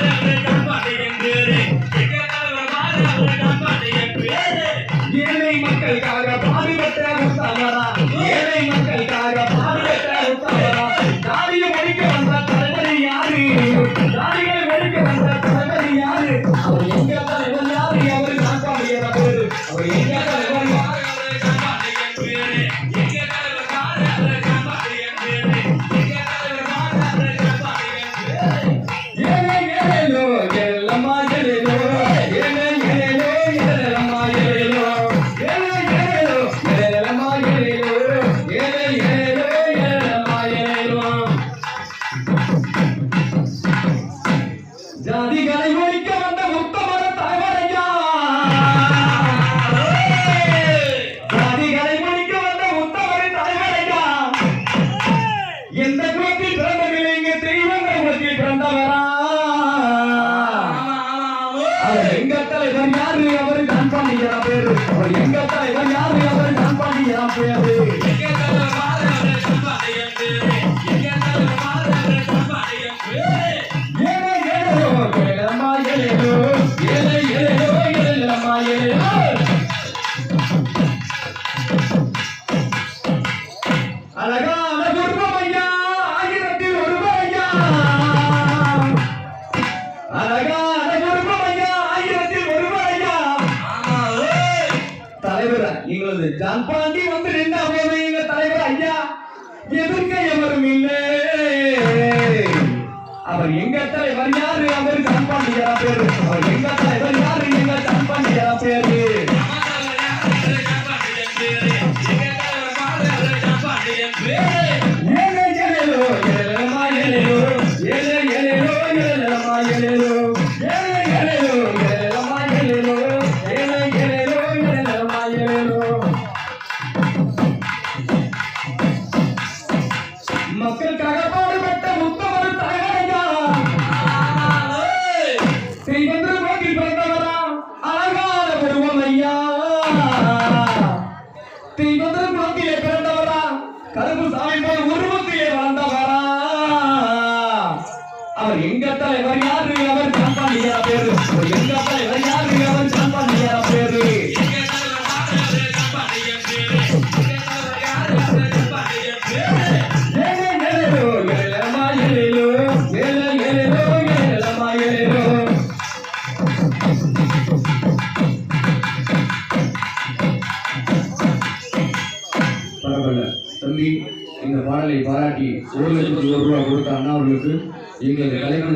Gracias. Yeah. எங்களது ஜான்பாண்டி வந்து நின்ற போது எங்க தலைவர் ஐயா? எதிர்க்க எவரும் இல்லை. அவர் எங்க தலைவர்? யாரு? அவர் ஜான்பாண்டி யாரா? பேரு அவர் எங்க தலைவர்? மக்களுக்காக பாடுபட்ட முத்தவர் தகவலையா செய்வென்று நோக்கில் பிறந்தவரா? அழகான பெருமம் ஐயா. செய்வென்று நோக்கிலே பிறந்தவரா? கருப்பு சாமி போல் உருவத்திலே வளர்ந்தவரா அவர் எங்க தலைவர் யார்? சார்பில் தம்பி இந்த பாடலை பாராட்டி ஒரு லட்சத்தி ஒரு ரூபா கொடுத்த அண்ணா அவர்களுக்கு எங்களது கலைஞர்